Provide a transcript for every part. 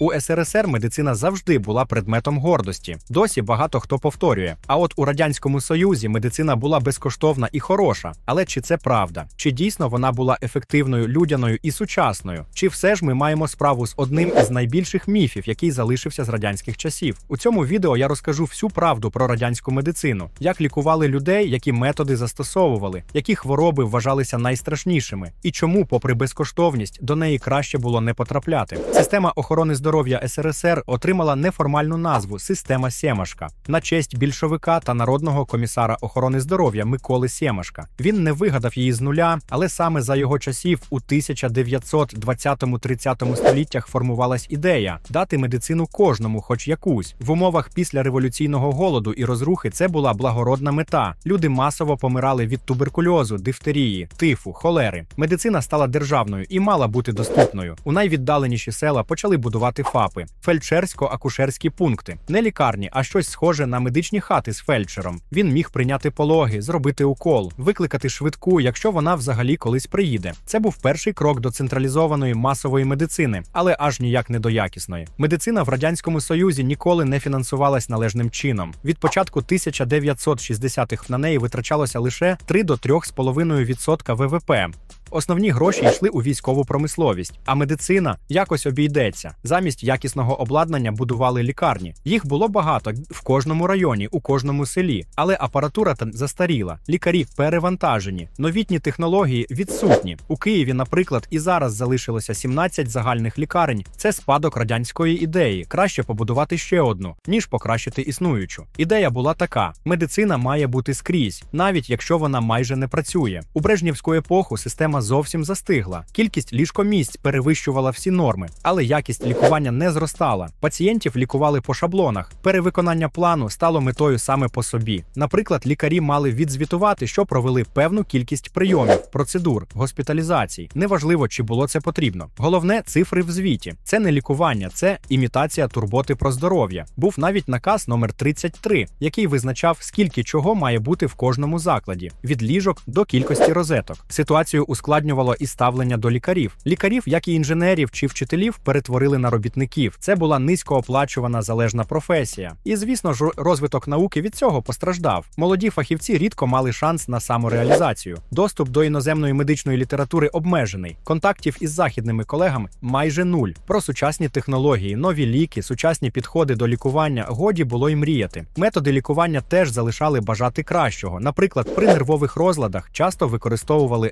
У СРСР медицина завжди була предметом гордості. Досі багато хто повторює. А от у радянському союзі медицина була безкоштовна і хороша. Але чи це правда? Чи дійсно вона була ефективною, людяною і сучасною? Чи все ж ми маємо справу з одним із найбільших міфів, який залишився з радянських часів? У цьому відео я розкажу всю правду про радянську медицину, як лікували людей, які методи застосовували, які хвороби вважалися найстрашнішими, і чому, попри безкоштовність, до неї краще було не потрапляти. Система охорони здоров'я СРСР отримала неформальну назву Система Сємашка на честь більшовика та народного комісара охорони здоров'я Миколи Сємашка. Він не вигадав її з нуля, але саме за його часів у 1920-30 століттях формувалась ідея дати медицину кожному, хоч якусь. В умовах після революційного голоду і розрухи це була благородна мета. Люди масово помирали від туберкульозу, дифтерії, тифу, холери. Медицина стала державною і мала бути доступною. У найвіддаленіші села почали будувати ФАПи фельдшерсько-акушерські пункти, не лікарні, а щось схоже на медичні хати з фельдшером. Він міг прийняти пологи, зробити укол, викликати швидку, якщо вона взагалі колись приїде. Це був перший крок до централізованої масової медицини, але аж ніяк не до якісної. Медицина в радянському союзі ніколи не фінансувалась належним чином. Від початку 1960-х на неї витрачалося лише 3 до 3,5% ВВП. Основні гроші йшли у військову промисловість, а медицина якось обійдеться. Замість якісного обладнання будували лікарні. Їх було багато в кожному районі, у кожному селі, але апаратура та застаріла. Лікарі перевантажені, новітні технології відсутні. У Києві, наприклад, і зараз залишилося 17 загальних лікарень. Це спадок радянської ідеї. Краще побудувати ще одну, ніж покращити існуючу. Ідея була така: медицина має бути скрізь, навіть якщо вона майже не працює. У Брежнівську епоху система зовсім застигла. Кількість ліжкомісць перевищувала всі норми, але якість лікування не зростала. Пацієнтів лікували по шаблонах. Перевиконання плану стало метою саме по собі. Наприклад, лікарі мали відзвітувати, що провели певну кількість прийомів, процедур, госпіталізацій. Неважливо, чи було це потрібно. Головне цифри в звіті. Це не лікування, це імітація турботи про здоров'я. Був навіть наказ номер 33, який визначав, скільки чого має бути в кожному закладі, від ліжок до кількості розеток. Ситуацію ускладнювало і ставлення до лікарів. Лікарів, як і інженерів чи вчителів, перетворили на робітників. Це була низькооплачувана залежна професія. І звісно ж, розвиток науки від цього постраждав. Молоді фахівці рідко мали шанс на самореалізацію. Доступ до іноземної медичної літератури обмежений. Контактів із західними колегами майже нуль. Про сучасні технології, нові ліки, сучасні підходи до лікування годі було й мріяти. Методи лікування теж залишали бажати кращого. Наприклад, при нервових розладах часто використовували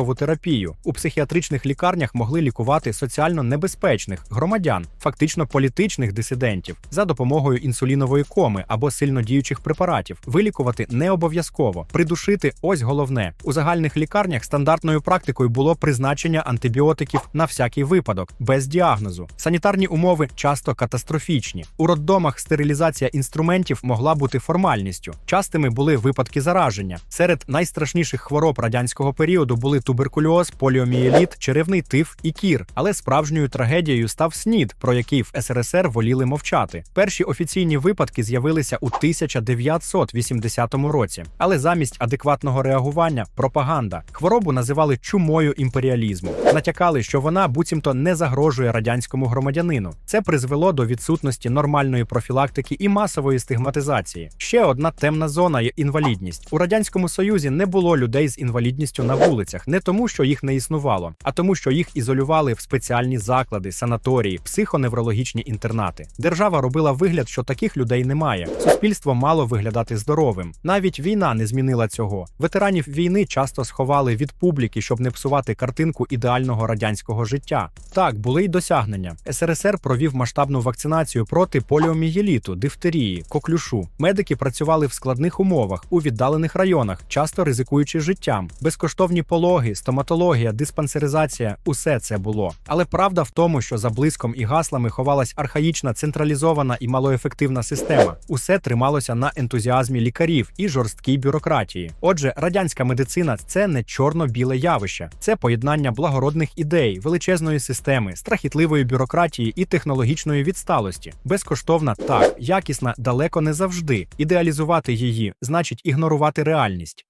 електрошокову терапію. У психіатричних лікарнях могли лікувати соціально небезпечних громадян, фактично політичних дисидентів, за допомогою інсулінової коми або сильнодіючих препаратів. Вилікувати не обов'язково. Придушити ось головне. У загальних лікарнях стандартною практикою було призначення антибіотиків на всякий випадок, без діагнозу. Санітарні умови часто катастрофічні. У роддомах стерилізація інструментів могла бути формальністю. Частими були випадки зараження. Серед найстрашніших хвороб радянського періоду були туберкульоз, поліомієліт, черевний тиф і кір. Але справжньою трагедією став СНІД, про який в СРСР воліли мовчати. Перші офіційні випадки з'явилися у 1980 році, але замість адекватного реагування пропаганда. Хворобу називали чумою імперіалізму. Натякали, що вона буцімто не загрожує радянському громадянину. Це призвело до відсутності нормальної профілактики і масової стигматизації. Ще одна темна зона є інвалідність. У радянському союзі не було людей з інвалідністю на вулицях, не тому, що їх не існувало, а тому, що їх ізолювали в спеціальні заклади, санаторії, психоневрологічні інтернати. Держава робила вигляд, що таких людей немає. Суспільство мало виглядати здоровим. Навіть війна не змінила цього. Ветеранів війни часто сховали від публіки, щоб не псувати картинку ідеального радянського життя. Так, були й досягнення. СРСР провів масштабну вакцинацію проти поліомієліту, дифтерії, коклюшу. Медики працювали в складних умовах у віддалених районах, часто ризикуючи життям. Безкоштовні пологи, стоматологія, диспансеризація усе це було. Але правда в тому, що за блиском і гаслами ховалась архаїчна, централізована і малоефективна система. Усе трималося на ентузіазмі лікарів і жорсткій бюрократії. Отже, радянська медицина це не чорно-біле явище, це поєднання благородних ідей, величезної системи, страхітливої бюрократії і технологічної відсталості. Безкоштовна так, якісна далеко не завжди. Ідеалізувати її значить ігнорувати реальність.